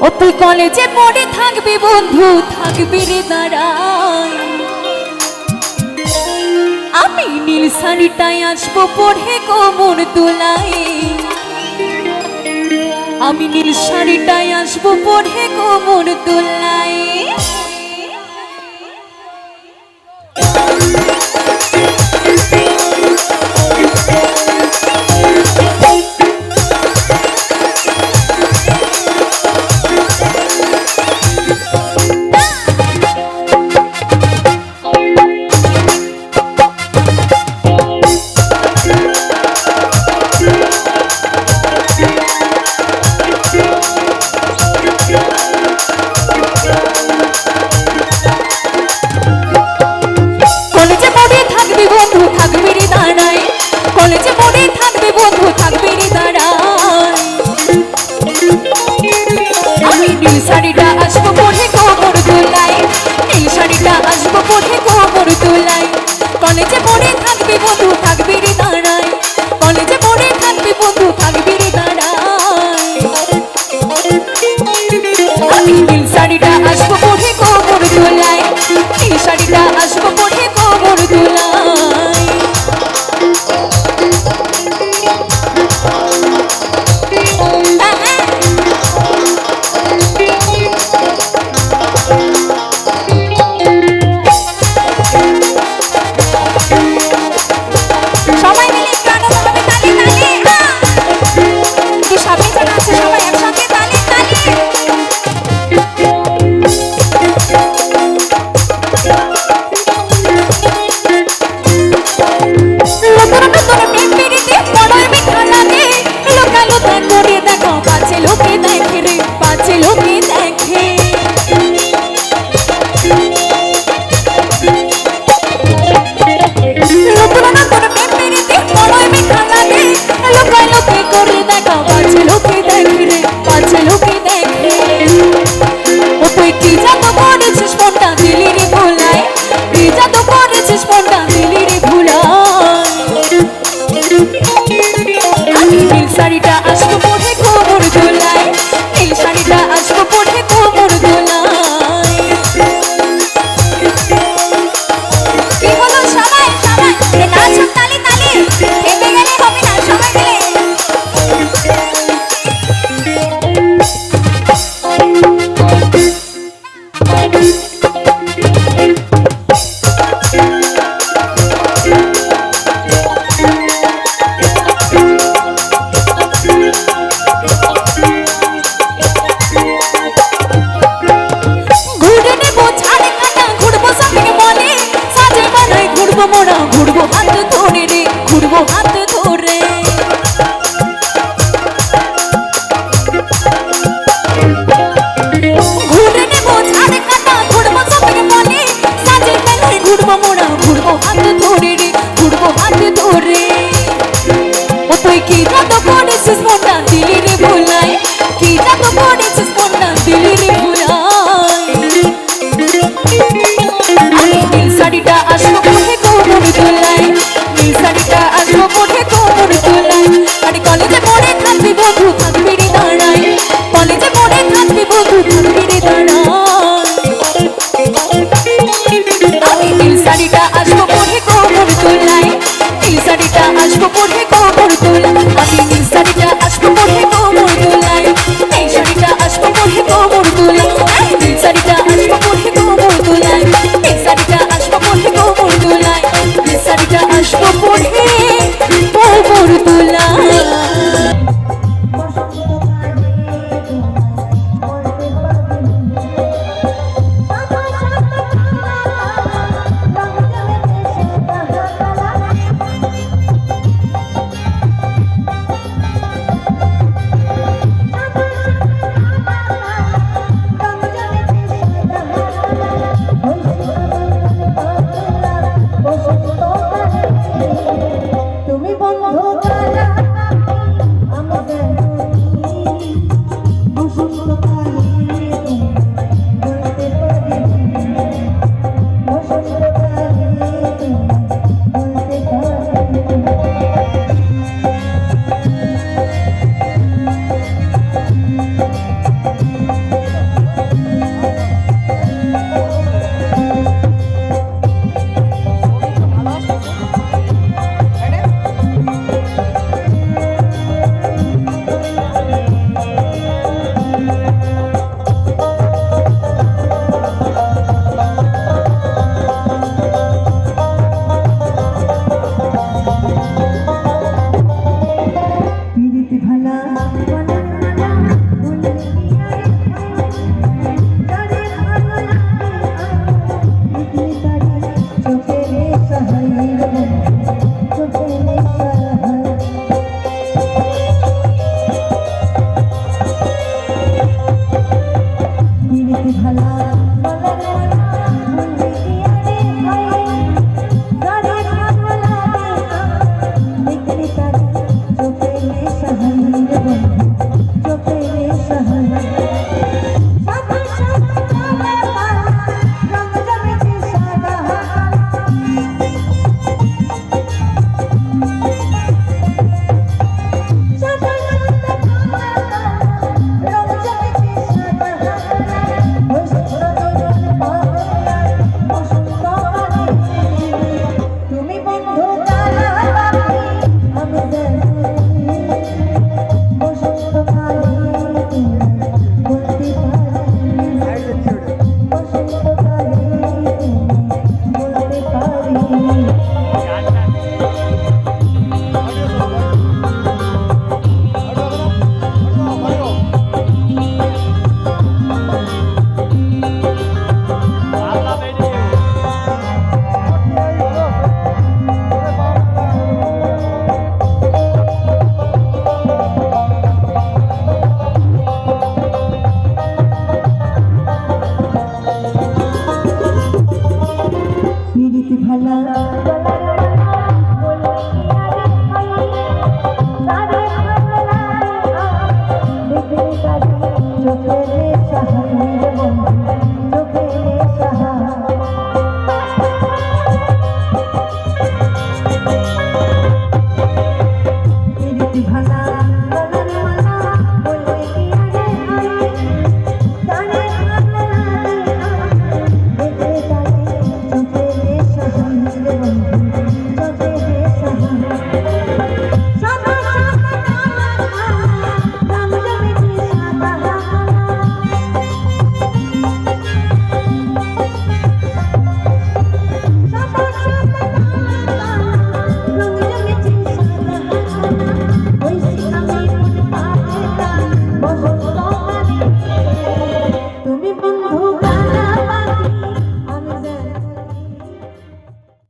ও তুই কলেজে পড়ে থাকবি বন্ধু, থাকবি রে দাঁড়াই আমি নীল শাড়িটাই আসব পড়ে কোমর তোলাই আমি নীল শাড়িটাই আসব পড়ে কোমর তোলাই শাড়িটা আসব পরে খবর তোলাই। নীল শাড়িটা আসব পরে খবর তোলাই। কলেজে পড়ে থাকবি বন্ধু, থাকবি রে দাঁড়ায় কলেজে পড়ে থাকবি বন্ধু, থাকবি রে দাঁড়ায় নীল শাড়িটা la la la